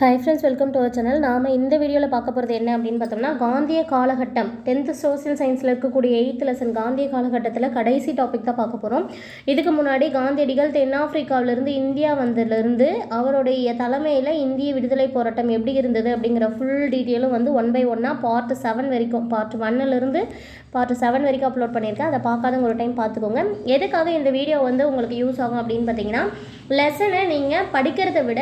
Hi friends welcome to our channel நாம் இந்த வீடியோவில் பார்க்க போகிறது என்ன அப்படின்னு பார்த்தோம்னா காந்திய காலகட்டம். டென்த்து சோசியல் சயின்ஸில் இருக்கக்கூடிய எயித்து லெசன் காந்திய காலகட்டத்தில் கடைசி டாபிக் தான் பார்க்க போகிறோம் இதுக்கு முன்னாடி காந்தியடிகள் தென்னாப்பிரிக்காவிலேருந்து இந்தியா வந்ததுலேருந்து அவருடைய தலைமையில் இந்திய விடுதலை போராட்டம் எப்படி இருந்தது அப்படிங்கிற ஃபுல் டீட்டெயிலும் வந்து ஒன் பை ஒன்னாக பார்ட் செவன் வரைக்கும் பார்ட் ஒன்னிலிருந்து பார்ட் செவன் வரைக்கும் அப்லோட் பண்ணியிருக்கேன். அதை பார்க்காதவங்க ஒரு டைம் பார்த்துக்கோங்க. எதுக்காக இந்த வீடியோ வந்து உங்களுக்கு யூஸ் ஆகும் அப்படின்னு பார்த்தீங்கன்னா லெசனை நீங்கள் படிக்கிறத விட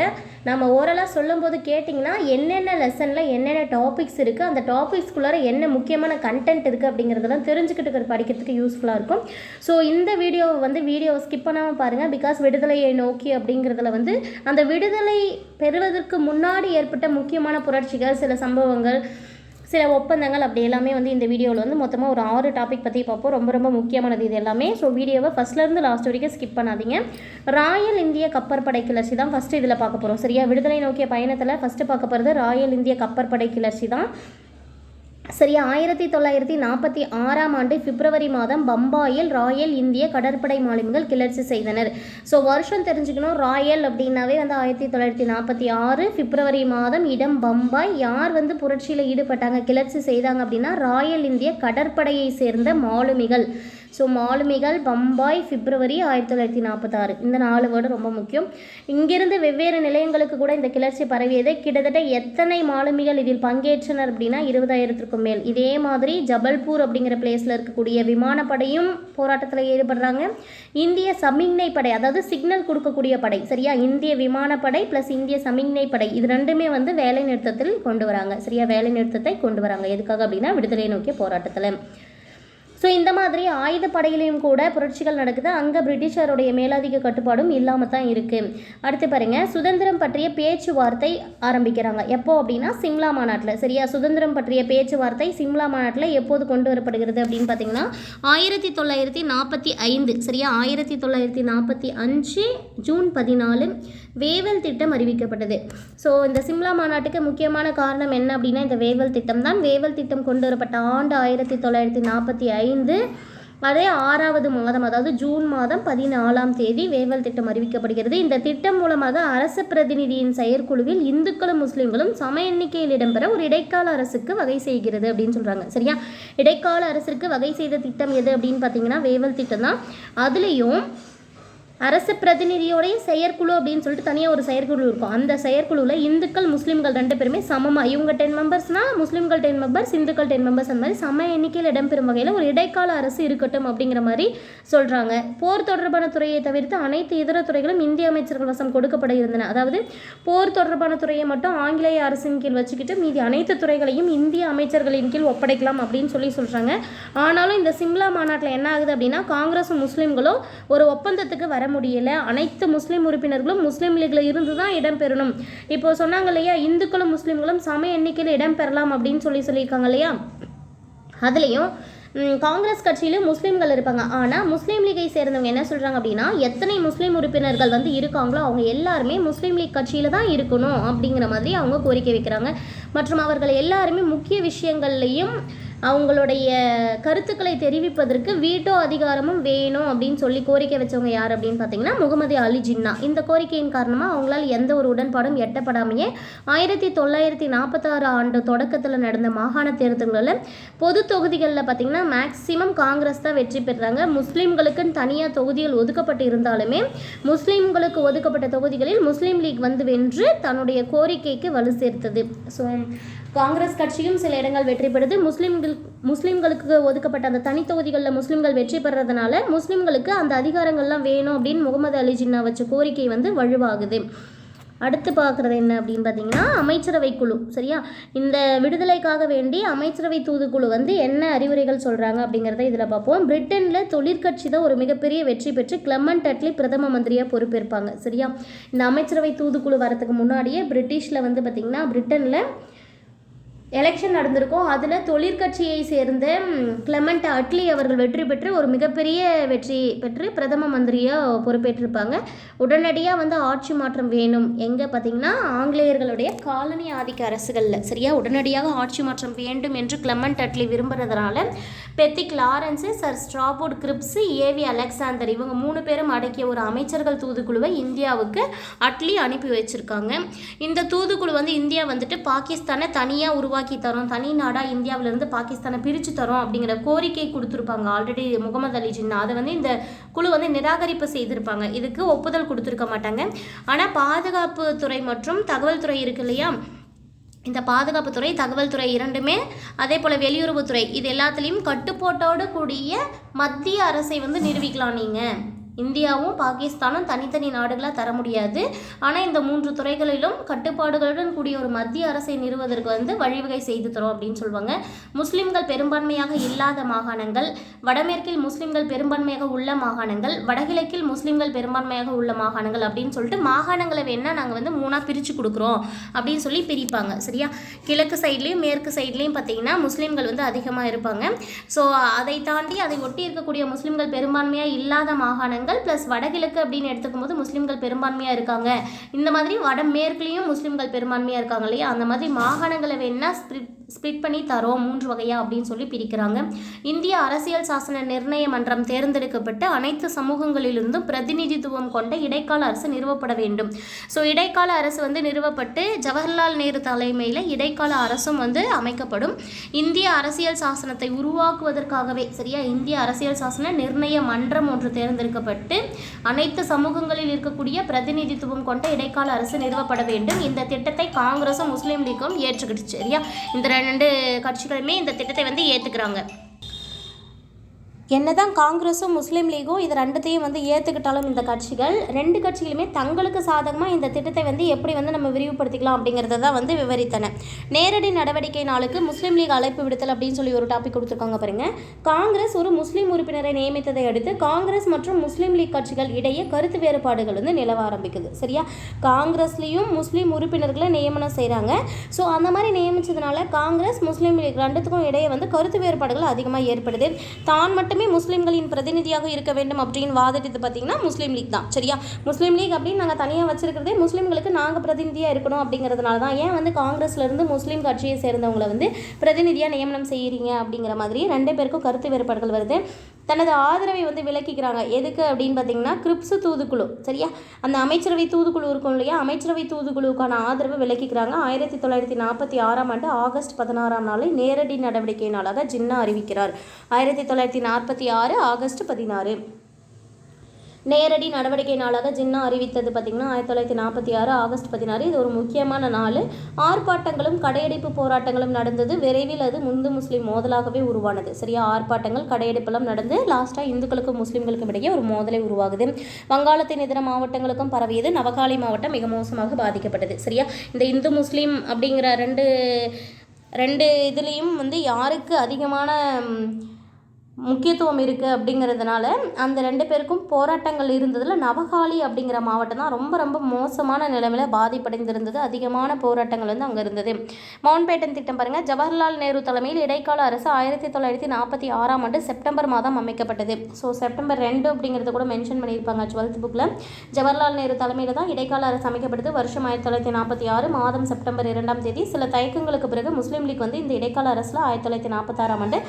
நம்ம ஓரலாக சொல்லும்போது கேட்டிங்கன்னா என்னென்ன லெசனில் என்னென்ன டாபிக்ஸ் இருக்குது அந்த டாபிக்ஸ்குள்ளார என்ன முக்கியமான கண்டென்ட் இருக்குது அப்படிங்கிறதெல்லாம் தெரிஞ்சுக்கிட்டு படிக்கிறதுக்கு யூஸ்ஃபுல்லாக இருக்கும். ஸோ இந்த வீடியோவை வந்து வீடியோவை ஸ்கிப் பண்ணாமல் பாருங்கள் பிகாஸ் விடுதலையை நோக்கி அப்படிங்கிறதுல வந்து அந்த விடுதலை பெறுவதற்கு முன்னாடி ஏற்பட்ட முக்கியமான புரட்சிகள் சில சம்பவங்கள் சில ஒப்பந்தங்கள் அப்படி எல்லாமே வந்து இந்த வீடியோவில் வந்து மொத்தமாக ஒரு ஆறு டாபிக் பற்றி பார்ப்போம். ரொம்ப ரொம்ப முக்கியமானது இது எல்லாமே. ஸோ வீடியோவை ஃபஸ்ட்லேருந்து லாஸ்ட் வரைக்கும் ஸ்கிப் பண்ணாதீங்க. ராயல் இந்திய கப்பற்படை கிளர்ச்சி தான் ஃபஸ்ட்டு இதில் பார்க்க போகிறோம் சரியா? விடுதலை நோக்கிய பயணத்தில் ஃபஸ்ட்டு பார்க்க போகிறது ராயல் இந்திய கப்பற்படை கிளர்ச்சி தான். சரியா ஆயிரத்தி தொள்ளாயிரத்தி நாற்பத்தி ஆறாம் ஆண்டு பிப்ரவரி மாதம் பம்பாயில் ராயல் இந்திய கடற்படை மாலுமிகள் கிளர்ச்சி செய்தனர். ஸோ வருஷம் தெரிஞ்சுக்கணும். ராயல் அப்படின்னாவே வந்து ஆயிரத்தி தொள்ளாயிரத்தி நாற்பத்தி ஆறு பிப்ரவரி மாதம் இடம் பம்பாய். யார் வந்து புரட்சியில் ஈடுபட்டாங்க கிளர்ச்சி செய்தாங்க அப்படின்னா ராயல் இந்திய கடற்படையை சேர்ந்த மாலுமிகள். ஸோ மாலுமிகள் பம்பாய் பிப்ரவரி ஆயிரத்தி தொள்ளாயிரத்தி நாற்பத்தாறு. இந்த நாலு வேர்டு ரொம்ப முக்கியம். இங்கிருந்து வெவ்வேறு நிலையங்களுக்கு கூட இந்த கிளர்ச்சி பரவியது. கிட்டத்தட்ட எத்தனை மாலுமிகள் இதில் பங்கேற்றனர் அப்படின்னா இருபதாயிரத்திற்கும் மேல். இதே மாதிரி ஜபல்பூர் அப்படிங்கிற பிளேஸில் இருக்கக்கூடிய விமானப்படையும் போராட்டத்தில் ஈடுபடுறாங்க. இந்திய சமிக்ஞை படை அதாவது சிக்னல் கொடுக்கக்கூடிய படை சரியா? இந்திய விமானப்படை ப்ளஸ் இந்திய சமிக்ஞை படை இது ரெண்டுமே வந்து வேலை நிறுத்தத்தில் கொண்டு வராங்க. சரியா? வேலை நிறுத்தத்தை கொண்டு வராங்க. எதுக்காக அப்படின்னா விடுதலை நோக்கிய போராட்டத்தில். ஸோ இந்த மாதிரி ஆயுதப்படையிலையும் கூட புரட்சிகள் நடக்குது. அங்கே பிரிட்டிஷாருடைய மேலாதிக்க கட்டுப்பாடும் இல்லாமல் தான் இருக்குது அடுத்து பாருங்கள் சுதந்திரம் பற்றிய பேச்சுவார்த்தை ஆரம்பிக்கிறாங்க. எப்போ அப்படின்னா சிம்லா மாநாட்டில். சரியா? சுதந்திரம் பற்றிய பேச்சுவார்த்தை சிம்லா மாநாட்டில் எப்போது கொண்டு வரப்படுகிறது அப்படின்னு பார்த்தீங்கன்னா ஆயிரத்தி தொள்ளாயிரத்தி நாற்பத்தி ஐந்து. சரியா? ஆயிரத்தி தொள்ளாயிரத்தி நாற்பத்தி அஞ்சு ஜூன் பதினாலு வேவல் திட்டம் அறிவிக்கப்பட்டது. ஸோ இந்த சிம்லா மாநாட்டுக்கு முக்கியமான காரணம் என்ன அப்படின்னா இந்த வேவல் திட்டம் தான். வேவல் திட்டம் கொண்டு வரப்பட்ட ஆண்டு ஆயிரத்தி தொள்ளாயிரத்தி நாற்பத்தி ஐந்து அதே ஆறாவது மாதம் அதாவது ஜூன் மாதம் பதினாலாம் தேதி வேவல் திட்டம் அறிவிக்கப்படுகிறது. இந்த திட்டம் மூலமாக அரசு பிரதிநிதியின் செயற்குழுவில் இந்துக்களும் முஸ்லீம்களும் சம எண்ணிக்கையில் இடம்பெற ஒரு இடைக்கால அரசுக்கு வகை செய்கிறது அப்படின்னு சொல்கிறாங்க சரியா? இடைக்கால அரசுக்கு வகை செய்த திட்டம் எது அப்படின்னு பார்த்தீங்கன்னா வேவல் திட்டம் தான். அதுலேயும் அரசு பிரதிநிதியோடைய செயற்குழு அப்படின்னு சொல்லிட்டு தனியாக ஒரு செயற்குழு இருக்கும். அந்த செயற்குழுவில் இந்துக்கள் முஸ்லீம்கள் ரெண்டு பேருமே சமமாக இவங்க டென் மெம்பர்ஸ்னால் முஸ்லீம்கள் டென் மெம்பர்ஸ் இந்துக்கள் டென் மெம்பர்ஸ் அந்த மாதிரி சம எண்ணிக்கையில் இடம்பெறும் வகையில் ஒரு இடைக்கால அரசு இருக்கட்டும் அப்படிங்கிற மாதிரி சொல்கிறாங்க போர் தொடர்பான துறையை தவிர்த்து அனைத்து இதர துறைகளும் இந்திய அமைச்சர்கள் வசம் கொடுக்கப்பட இருந்தன. அதாவது போர் தொடர்பான துறையை மட்டும் ஆங்கிலேய அரசின் கீழ் வச்சுக்கிட்டு மீதி அனைத்து துறைகளையும் இந்திய அமைச்சர்களின் கீழ் ஒப்படைக்கலாம் அப்படின்னு சொல்லி சொல்கிறாங்க ஆனாலும் இந்த சிம்லா மாநாட்டில் என்ன ஆகுது அப்படின்னா காங்கிரஸும் முஸ்லீம்களும் ஒரு ஒப்பந்தத்துக்கு வர முடியல அனைத்து முஸ்லீம் உறுப்பினர்களும் முஸ்லீம் லீக்ல இருந்து தான் இடம்பெறணும் இப்போ சொன்னாங்க இல்லையா இந்துக்களும் முஸ்லீம்களும் சம எண்ணிக்கையில் இடம்பெறலாம் அப்படின்னு சொல்லி சொல்லியிருக்காங்க இல்லையா? அதுலேயும் காங்கிரஸ் கட்சியிலும் முஸ்லீம்கள் இருப்பாங்க. ஆனால் முஸ்லீம் லீகை சேர்ந்தவங்க என்ன சொல்கிறாங்க அப்படின்னா எத்தனை முஸ்லீம் உறுப்பினர்கள் வந்து இருக்காங்களோ அவங்க எல்லாருமே முஸ்லீம் லீக் கட்சியில் தான் இருக்கணும் அப்படிங்கிற மாதிரி அவங்க கோரிக்கை வைக்கிறாங்க. மற்றும் அவர்கள் எல்லாருமே முக்கிய விஷயங்கள்லையும் அவங்களுடைய கருத்துக்களை தெரிவிப்பதற்கு வீட்டோ அதிகாரமும் வேணும் அப்படின்னு சொல்லி கோரிக்கை வச்சவங்க யார் அப்படின்னு பார்த்தீங்கன்னா முகமது அலி ஜின்னா. இந்த கோரிக்கையின் காரணமாக அவங்களால் எந்த ஒரு உடன்பாடும் எட்டப்படாமையே ஆயிரத்தி தொள்ளாயிரத்தி நாற்பத்தாறு ஆண்டு தொடக்கத்தில் நடந்த மாகாண தேர்தல்களில் பொது தொகுதிகளில் பார்த்தீங்கன்னா மேக்சிமம் காங்கிரஸ் தான் வெற்றி பெறுறாங்க. முஸ்லீம்களுக்குன்னு தனியாக தொகுதிகள் ஒதுக்கப்பட்டு இருந்தாலுமே முஸ்லீம்களுக்கு ஒதுக்கப்பட்ட தொகுதிகளில் முஸ்லீம் லீக் வந்து வென்று தன்னுடைய கோரிக்கைக்கு வலு சேர்த்தது. ஸோ காங்கிரஸ் கட்சியும் சில இடங்கள் வெற்றி பெறுது. முஸ்லீம்கள் முஸ்லீம்களுக்கு ஒதுக்கப்பட்ட அந்த தனி தொகுதிகளில் முஸ்லீம்கள் வெற்றி பெறதுனால முஸ்லீம்களுக்கு அந்த அதிகாரங்கள்லாம் வேணும் அப்படின்னு முகமது அலி ஜின்னா வச்ச கோரிக்கை வந்து வலுவாகுது. அடுத்து பார்க்குறது என்ன அப்படின்னு பார்த்தீங்கன்னா அமைச்சரவை குழு சரியா? இந்த விடுதலைக்காக வேண்டி அமைச்சரவை தூதுக்குழு வந்து என்ன அறிவுரைகள் சொல்கிறாங்க அப்படிங்கிறத இதில் பார்ப்போம். பிரிட்டனில் தொழிற்கட்சி தான் ஒரு மிகப்பெரிய வெற்றி பெற்று கிளமண்ட் அட்லி பிரதம மந்திரியாக பொறுப்பேற்பாங்க சரியா? இந்த அமைச்சரவை தூதுக்குழு வரதுக்கு முன்னாடியே பிரிட்டிஷில் வந்து பார்த்திங்கன்னா பிரிட்டனில் எலெக்ஷன் நடந்திருக்கும். அதில் தொழிற்கட்சியை சேர்ந்த ம், கிளமெண்ட் அட்லி அவர்கள் வெற்றி பெற்று ஒரு மிகப்பெரிய வெற்றி பெற்று பிரதம மந்திரியாக பொறுப்பேற்றிருப்பாங்க. உடனடியாக வந்து ஆட்சி மாற்றம் வேணும். எங்கே பார்த்தீங்கன்னா ஆங்கிலேயர்களுடைய காலனி ஆதிக்க அரசுகளில். சரியா? உடனடியாக ஆட்சி மாற்றம் வேண்டும் என்று Clement Attlee விரும்புறதுனால Pethick Lawrence sir Stafford Cripps A V Alexander இவங்க மூணு பேரும் அடக்கிய ஒரு அமைச்சர்கள் தூதுக்குழுவை இந்தியாவுக்கு அட்லி அனுப்பி வச்சிருக்காங்க. இந்த தூதுக்குழு வந்து இந்தியா வந்துட்டு பாகிஸ்தானை தனியாக உருவாக்கி தரோம் தனி நாடாக இந்தியாவிலேருந்து பாகிஸ்தானை பிரித்து தரோம் அப்படிங்கிற கோரிக்கை கொடுத்துருப்பாங்க. ஆல்ரெடி முகமது அலி ஜின்னா. அதை வந்து இந்த குழு வந்து நிராகரிப்பு செய்திருப்பாங்க. இதுக்கு ஒப்புதல் கொடுத்துருக்க மாட்டாங்க. ஆனால் பாதுகாப்பு துறை மற்றும் தகவல் துறை இருக்கு இல்லையா? இந்த பாதுகாப்புத்துறை தகவல் துறை இரண்டுமே அதே போல் வெளியுறவுத்துறை இது எல்லாத்துலேயும் கட்டுப்போட்டோடு கூடிய மத்திய அரசை வந்து நிரூபிக்கலாம் நீங்கள் இந்தியாவும் பாகிஸ்தானும் தனித்தனி நாடுகளாக தர முடியாது. ஆனால் இந்த மூன்று துறைகளிலும் கட்டுப்பாடுகளுடன் கூடிய ஒரு மத்திய அரசை நிறுவதற்கு வந்து வழிவகை செய்து தரும் அப்படின்னு சொல்லுவாங்க முஸ்லிம்கள் பெரும்பான்மையாக இல்லாத மாகாணங்கள் வடமேற்கில் முஸ்லிம்கள் பெரும்பான்மையாக உள்ள மாகாணங்கள் வடகிழக்கில் முஸ்லிம்கள் பெரும்பான்மையாக உள்ள மாகாணங்கள் அப்படின்னு சொல்லிட்டு மாகாணங்களை வேணால் நாங்கள் வந்து மூணாக பிரித்து கொடுக்குறோம் அப்படின்னு சொல்லி பிரிப்பாங்க. சரியா? கிழக்கு சைட்லேயும் மேற்கு சைட்லேயும் பார்த்தீங்கன்னா முஸ்லீம்கள் வந்து அதிகமாக இருப்பாங்க. ஸோ அதை தாண்டி அதை ஒட்டி இருக்கக்கூடிய முஸ்லீம்கள் பெரும்பான்மையாக இல்லாத மாகாணங்கள் ப்ளஸ் வடகிழக்கு அப்படின்னு எடுத்துக்கும் போது முஸ்லீம்கள் பெரும்பான்மையாக இருக்காங்க. இந்த மாதிரி வடமேற்குலேயும் முஸ்லீம்கள் பெரும்பான்மையாக இருக்காங்க இல்லையா? அந்த மாதிரி மாகாணங்களை வேணால் ஸ்பிரிட் ஸ்ப்ளிட் பண்ணி தரோம் மூன்று வகையா அப்படின்னு சொல்லி பிரிக்கிறாங்க. இந்திய அரசியல் சாசன நிர்ணய மன்றம் தேர்ந்தெடுக்கப்பட்டு அனைத்து சமூகங்களிலிருந்தும் பிரதிநிதித்துவம் கொண்ட இடைக்கால அரசு நிறுவப்பட வேண்டும். ஸோ இடைக்கால அரசு வந்து நிறுவப்பட்டு ஜவஹர்லால் நேரு தலைமையில் இடைக்கால அரசும் வந்து அமைக்கப்படும். இந்திய அரசியல் சாசனத்தை உருவாக்குவதற்காகவே சரியா? இந்திய அரசியல் சாசன நிர்ணய மன்றம் ஒன்று தேர்ந்தெடுக்கப்பட்டு அனைத்து சமூகங்களில் இருக்கக்கூடிய பிரதிநிதித்துவம் கொண்ட இடைக்கால அரசு நிறுவப்பட வேண்டும். இந்த திட்டத்தை காங்கிரஸும் முஸ்லீம் லீக்கும் ஏற்றுக்கிட்டு சரியா? இந்த ரெண்டு கட்சிகளுமே இந்த திட்டத்தை வந்து ஏற்றுக்கிறாங்க என்னதான் காங்கிரஸும் முஸ்லீம் லீகும் இது ரெண்டுத்தையும் வந்து ஏற்றுக்கிட்டாலும் இந்த கட்சிகள் ரெண்டு கட்சிகளுமே தங்களுக்கு சாதகமாக இந்த திட்டத்தை வந்து எப்படி வந்து நம்ம விரிவுபடுத்திக்கலாம் அப்படிங்கிறத தான் வந்து விவரித்தன. நேரடி நடவடிக்கை நாளுக்கு முஸ்லீம் லீக் அழைப்பு விடுத்தல் அப்படின்னு சொல்லி ஒரு டாபிக் கொடுத்துருக்காங்க பாருங்க. காங்கிரஸ் ஒரு முஸ்லீம் உறுப்பினரை நியமித்ததை அடுத்து காங்கிரஸ் மற்றும் முஸ்லீம் லீக் கட்சிகள் இடையே கருத்து வேறுபாடுகள் வந்து நிலவ ஆரம்பிக்குது. சரியா? காங்கிரஸ்லேயும் முஸ்லீம் உறுப்பினர்களை நியமனம் செய்கிறாங்க ஸோ அந்த மாதிரி நியமித்ததுனால காங்கிரஸ் முஸ்லீம் லீக் ரெண்டுத்துக்கும் இடையே வந்து கருத்து வேறுபாடுகள் அதிகமாக ஏற்படுது. தான் மட்டும் முஸ்லீம்களின் பிரதிநிதியாக இருக்க வேண்டும் அப்படின்னு வாதிட்டது பார்த்தீங்கன்னா முஸ்லீம் லீக் தான். சரியா? முஸ்லீம் லீக் அப்படின்னு நாங்கள் தனியாக வச்சிருக்கிறதே முஸ்லீம்களுக்கு நாங்கள் பிரதிநிதியாக இருக்கணும் அப்படிங்கிறதுனால தான். ஏன் வந்து காங்கிரஸ்லேருந்து முஸ்லீம் கட்சியை சேர்ந்தவங்களை வந்து பிரதிநிதியாக நியமனம் செய்கிறீங்க அப்படிங்கிற மாதிரி ரெண்டு பேருக்கும் கருத்து வேறுபாடுகள் வருது. தனது ஆதரவை வந்து விலக்கிக்கிறாங்க எதுக்கு அப்படின்னு பார்த்தீங்கன்னா கிரிப்ஸு தூதுக்குழு. சரியா? அந்த அமைச்சரவை தூதுக்குழு இருக்கும் இல்லையா? அமைச்சரவை தூதுக்குழுவுக்கான ஆதரவை விலக்கிக்கிறாங்க ஆயிரத்தி தொள்ளாயிரத்தி நாற்பத்தி ஆறாம் ஆண்டு ஆகஸ்ட் பதினாறாம் நாளை நேரடி நடவடிக்கையினாலாக ஜின்னா அறிவிக்கிறார். ஆயிரத்தி தொள்ளாயிரத்தி நாற்பத்தி நாற்பத்தி ஆறு ஆகஸ்ட் பதினாறு. நேரடி நடவடிக்கை நாளாக ஜின்னா அறிவித்தது பார்த்திங்கன்னா ஆயிரத்தி தொள்ளாயிரத்தி நாற்பத்தி ஆறு ஆகஸ்ட் பதினாறு. இது ஒரு முக்கியமான நாள். ஆர்ப்பாட்டங்களும் கடையடைப்பு போராட்டங்களும் நடந்தது. விரைவில் அது முந்து முஸ்லீம் மோதலாகவே உருவானது. சரியா? ஆர்ப்பாட்டங்கள் கடையடைப்பெல்லாம் நடந்து லாஸ்ட்டாக இந்துக்களுக்கும் முஸ்லீம்களுக்கும் இடையே ஒரு மோதலை உருவாகுது. வங்காளத்தின் இதர மாவட்டங்களுக்கும் பரவியது. நவகாளி மாவட்டம் மிக மோசமாக பாதிக்கப்பட்டது. சரியா? இந்த இந்து முஸ்லீம் அப்படிங்கிற ரெண்டு ரெண்டு இதுலேயும் வந்து யாருக்கு அதிகமான முக்கியத்துவம் இருக்குது அப்படிங்கிறதுனால அந்த ரெண்டு பேருக்கும் போராட்டங்கள் இருந்ததில் நவகாளி அப்படிங்கிற மாவட்டம் தான் ரொம்ப ரொம்ப மோசமான நிலைமையில் பாதிப்படைந்திருந்தது. அதிகமான போராட்டங்கள் வந்து அங்கே இருந்தது. மவுண்ட்பேட்டன் திட்டம் பாருங்கள் ஜவஹர்லால் நேரு தலைமையில் இடைக்கால அரசு ஆயிரத்தி தொள்ளாயிரத்தி நாற்பத்தி ஆறாம் ஆண்டு செப்டம்பர் மாதம் அமைக்கப்பட்டது. ஸோ செப்டம்பர் ரெண்டு அப்படிங்கிறத கூட மென்ஷன் பண்ணியிருப்பாங்க டுவெல்த் புக்கில் ஜவஹர்லால் நேரு தலைமையில் தான் இடைக்கால அரசு அமைக்கப்பட்டது வருஷம் ஆயிரத்தி தொள்ளாயிரத்தி நாற்பத்தி ஆறு மாதம் செப்டம்பர் இரண்டாம் தேதி. சில தயக்கங்களுக்கு பிறகு முஸ்லீம் லீக் வந்து இந்த இடைக்கால அரசில் ஆயிரத்தி தொள்ளாயிரத்தி நாற்பத்தாறாம் ஆண்டு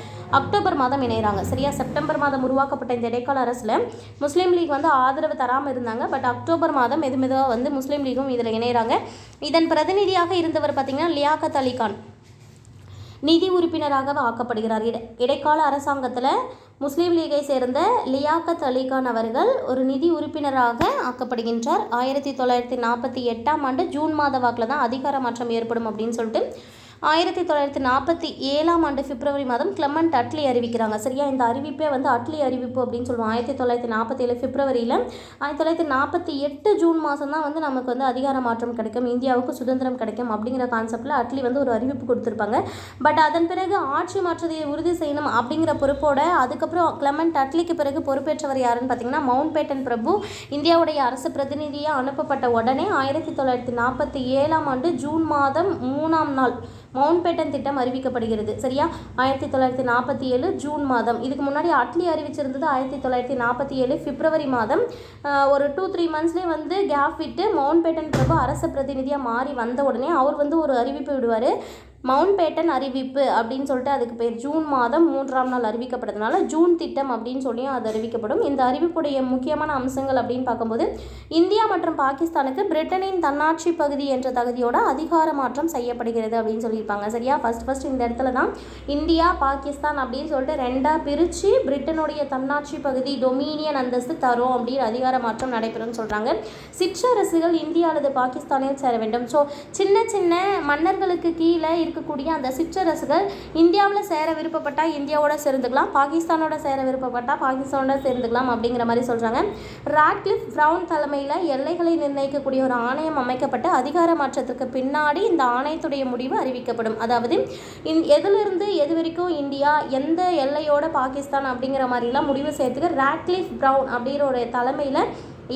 அக்டோபர் மாதம் இணைகிறாங்க சரியா? செப்டம்பர் மாதம் உருவாக்கப்பட்ட இந்த இடைக்கால அரசில் முஸ்லீம் லீக் வந்து ஆதரவு தராமல் இருந்தாங்க. பட் அக்டோபர் மாதம் மெது மெதுவாக வந்து முஸ்லீம் லீகும் இதில் இணைகிறாங்க இதன் பிரதிநிதியாக இருந்தவர் பார்த்தீங்கன்னா லியாகத் அலி கான். நிதி உறுப்பினராக ஆக்கப்படுகிறார். இடை இடைக்கால அரசாங்கத்தில் முஸ்லீம் லீகை சேர்ந்த லியாக்கத் அலிகான் அவர்கள் ஒரு நிதி உறுப்பினராக ஆக்கப்படுகின்றார். ஆயிரத்தி தொள்ளாயிரத்தி நாற்பத்தி எட்டாம் ஆண்டு ஜூன் மாத வாக்கில் தான் அதிகார மாற்றம் ஏற்படும் அப்படின்னு சொல்லிட்டு ஆயிரத்தி தொள்ளாயிரத்தி நாற்பத்தி ஏழாம் ஆண்டு பிப்ரவரி மாதம் கிளமண்ட் அட்லி அறிவிக்கிறாங்க. சரியா? இந்த அறிவிப்பே வந்து அட்லி அறிவிப்பு அப்படின்னு சொல்லுவோம். ஆயிரத்தி தொள்ளாயிரத்தி நாற்பத்தி ஏழு பிப்ரவரியில் ஆயிரத்தி தொள்ளாயிரத்தி நாற்பத்தி எட்டு ஜூன் மாதம் தான் வந்து நமக்கு வந்து அதிகார மாற்றம் கிடைக்கும். இந்தியாவுக்கு சுதந்திரம் கிடைக்கும் அப்படிங்கிற கான்செப்டில் அட்லி வந்து ஒரு அறிவிப்பு கொடுத்துருப்பாங்க. பட் அதன் பிறகு ஆட்சி மாற்றத்தை உறுதி செய்யணும் அப்படிங்கிற பொறுப்போட அதுக்கப்புறம் கிளமண்ட் அட்லிக்கு பிறகு பொறுப்பேற்றவர் யாருன்னு பார்த்தீங்கன்னா மவுண்ட் பேட்டன் பிரபு. இந்தியாவுடைய அரசு பிரதிநிதியாக அனுப்பப்பட்ட உடனே ஆயிரத்தி தொள்ளாயிரத்தி நாற்பத்தி ஏழாம் ஆண்டு ஜூன் மாதம் மூணாம் நாள் மவுண்ட் பேட்டன் திட்டம் அறிவிக்கப்படுகிறது. சரியா? ஆயிரத்தி தொள்ளாயிரத்தி நாற்பத்தி ஏழு ஜூன் மாதம். இதுக்கு முன்னாடி அட்லி அறிவிச்சிருந்தது ஆயிரத்தி தொள்ளாயிரத்தி நாற்பத்தி ஏழு பிப்ரவரி மாதம். ஒரு டூ த்ரீ மந்த்ஸ்லேயே வந்து கேப் விட்டு மவுண்ட் பேட்டன் பிரபு அரசு பிரதிநிதியாக மாறி வந்த உடனே அவர் வந்து ஒரு அறிவிப்பு விடுவார். மவுண்ட் பேட்டன் அறிவிப்பு அப்படின்னு சொல்லிட்டு அதுக்கு பேர் ஜூன் மாதம் மூன்றாம் நாள் அறிவிக்கப்படுறதுனால ஜூன் திட்டம் அப்படின்னு சொல்லியும் அது அறிவிக்கப்படும். இந்த அறிவிப்புடைய முக்கியமான அம்சங்கள் அப்படின்னு பார்க்கும்போது இந்தியா மற்றும் பாகிஸ்தானுக்கு பிரிட்டனின் தன்னாட்சி பகுதி என்ற தகுதியோட அதிகார மாற்றம் செய்யப்படுகிறது அப்படின்னு சொல்லியிருப்பாங்க. சரியா? ஃபர்ஸ்ட் ஃபர்ஸ்ட் இந்த இடத்துல தான் இந்தியா பாகிஸ்தான் அப்படின்னு சொல்லிட்டு ரெண்டாக பிரித்து பிரிட்டனுடைய தன்னாட்சி பகுதி டொமினியன் அந்தஸ்து தரும் அப்படின்னு அதிகார மாற்றம் நடைபெறும்னு சொல்கிறாங்க சிற்றரசுகள் இந்தியா அல்லது பாகிஸ்தானில் சேர வேண்டும். ஸோ சின்ன சின்ன மன்னர்களுக்கு கீழே இருக்கக்கூடிய அந்த சிற்றரசுகள் இந்தியாவில் சேர விருப்பப்பட்டால் இந்தியாவோட சேர்ந்துக்கலாம் பாகிஸ்தானோட சேர விருப்பப்பட்டால் பாகிஸ்தானோட சேர்ந்துக்கலாம் அப்படிங்கிற மாதிரி சொல்கிறாங்க ராட்லிஃப் ப்ரவுன் தலைமையில் எல்லைகளை நிர்ணயிக்கக்கூடிய ஒரு ஆணையம் அமைக்கப்பட்டு அதிகார மாற்றத்திற்கு பின்னாடி இந்த ஆணையத்துடைய முடிவு அறிவிக்கப்படும். அதாவது இந் எதிலிருந்து எது வரைக்கும் இந்தியா எந்த எல்லையோட பாகிஸ்தான் அப்படிங்கிற மாதிரிலாம் முடிவு செய்யறதுக்கு ராட்லிஃப் ப்ரவுன் அப்படிங்கிற ஒரு தலைமையில்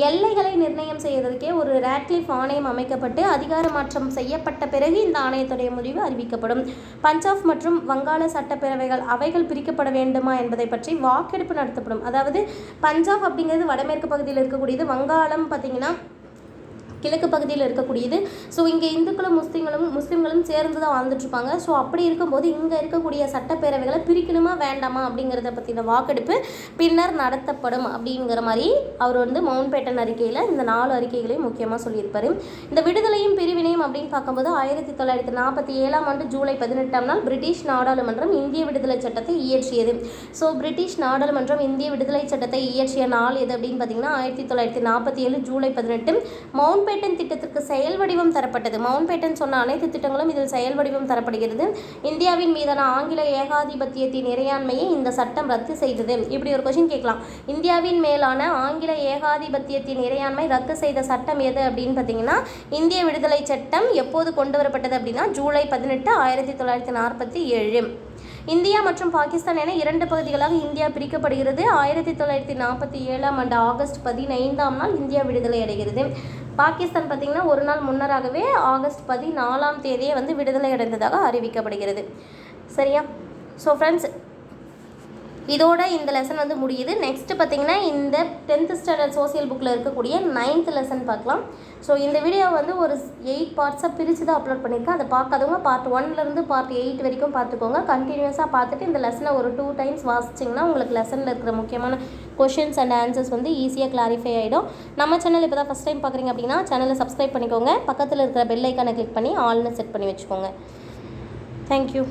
எல்லைகளை நிர்ணயம் செய்வதற்கே ஒரு ரேட்லிஃப் ஆணையம் அமைக்கப்பட்டு அதிகார மாற்றம் செய்யப்பட்ட பிறகு இந்த ஆணையத்துடைய முடிவு அறிவிக்கப்படும். பஞ்சாப் மற்றும் வங்காள சட்டப்பேரவைகள் அவைகள் பிரிக்கப்பட வேண்டுமா என்பதை பற்றி வாக்கெடுப்பு நடத்தப்படும். அதாவது பஞ்சாப் அப்படிங்கிறது வடமேற்கு பகுதியில் இருக்கக்கூடியது வங்காளம் பார்த்திங்கன்னா கிழக்கு பகுதியில் இருக்கக்கூடியது. ஸோ இங்கே இந்துக்களும் முஸ்லீம்களும் முஸ்லீம்களும் சேர்ந்து தான் வாழ்ந்துட்டுருப்பாங்க. ஸோ அப்படி இருக்கும்போது இங்கே இருக்கக்கூடிய சட்டப்பேரவைகளை பிரிக்கணுமா வேண்டாமா அப்படிங்கிறத பற்றின வாக்கெடுப்பு பின்னர் நடத்தப்படும் அப்படிங்கிற மாதிரி அவர் வந்து மவுண்ட் பேட்டன் அறிக்கையில் இந்த நாலு அறிக்கைகளையும் முக்கியமாக சொல்லியிருப்பார். இந்த விடுதலையும் பிரிவினையும் அப்படின்னு பார்க்கும்போது ஆயிரத்தி தொள்ளாயிரத்தி நாற்பத்தி ஏழாம் ஆண்டு ஜூலை பதினெட்டாம் நாள் பிரிட்டிஷ் நாடாளுமன்றம் இந்திய விடுதலை சட்டத்தை இயற்றியது. ஸோ பிரிட்டிஷ் நாடாளுமன்றம் இந்திய விடுதலை சட்டத்தை இயற்றிய நாள் எது அப்படின்னு பார்த்தீங்கன்னா ஆயிரத்தி தொள்ளாயிரத்தி நாற்பத்தி ஏழு ஜூலை பதினெட்டு. மவுண்ட் மவுண்ட்பேட்டன் திட்டத்திற்கு செயல் வடிவம் தரப்பட்டது. மவுண்ட் பேட்டன் சொன்ன அனைத்து திட்டங்களும் இதில் செயல் வடிவம் தரப்படுகிறது. இந்தியாவின் மீதான ஆங்கில ஏகாதிபத்தியத்தின் இறையாண்மையை இந்த சட்டம் ரத்து செய்தது. இப்படி ஒரு கொஷின் கேட்கலாம். இந்தியாவின் மேலான ஆங்கில ஏகாதிபத்தியத்தின் இறையாண்மை ரத்து செய்த சட்டம் எது அப்படின்னு பார்த்தீங்கன்னா இந்திய விடுதலை சட்டம் எப்போது கொண்டு வரப்பட்டது அப்படின்னா ஜூலை பதினெட்டு ஆயிரத்தி தொள்ளாயிரத்தி நாற்பத்தி ஏழு. இந்தியா மற்றும் பாகிஸ்தான் என இரண்டு பகுதிகளாக இந்தியா பிரிக்கப்படுகிறது. ஆயிரத்தி தொள்ளாயிரத்தி நாற்பத்தி ஏழாம் ஆண்டு ஆகஸ்ட் பதினைந்தாம் நாள் இந்தியா விடுதலை அடைகிறது. பாகிஸ்தான் பார்த்திங்கன்னா ஒரு நாள் முன்னராகவே ஆகஸ்ட் பதினாலாம் தேதியே வந்து விடுதலை அடைந்ததாக அறிவிக்கப்படுகிறது. சரியா? ஸோ ஃப்ரெண்ட்ஸ் இதோட இந்த லெசன் வந்து முடியுது. நெக்ஸ்ட்டு பார்த்தீங்கன்னா இந்த டென்த்து ஸ்டாண்டர்ட் சோசியல் புக்கில் இருக்கக்கூடிய நைன்த் லெசன் பார்க்கலாம். ஸோ இந்த வீடியோ வந்து ஒரு எயிட் பார்ட்ஸாக பிரித்து தான் அப்லோட் பண்ணியிருக்கேன். அதை பார்க்காதவங்க பார்ட் ஒன்லேருந்து பார்ட் எயிட் வரைக்கும் பார்த்துக்கோங்க. கண்டினியூஸாக பார்த்துட்டு இந்த லெசனை ஒரு டூ டைம்ஸ் வாசிச்சிங்கன்னா உங்களுக்கு லெசனில் இருக்கிற முக்கியமான கொஷின்ஸ் அண்ட் ஆன்சர்ஸ் வந்து ஈஸியாக கிளாரிஃபை ஆகிடும் நம்ம சேனல் இப்போ தான் ஃபஸ்ட் டைம் பார்க்குறீங்க அப்படின்னா சேனலை சப்ஸ்கிரைப் பண்ணிக்கோங்க. பக்கத்தில் இருக்கிற பெல் ஐக்கானை கிளிக் பண்ணி ஆல்னு செட் பண்ணி வச்சுக்கோங்க. தேங்க்யூ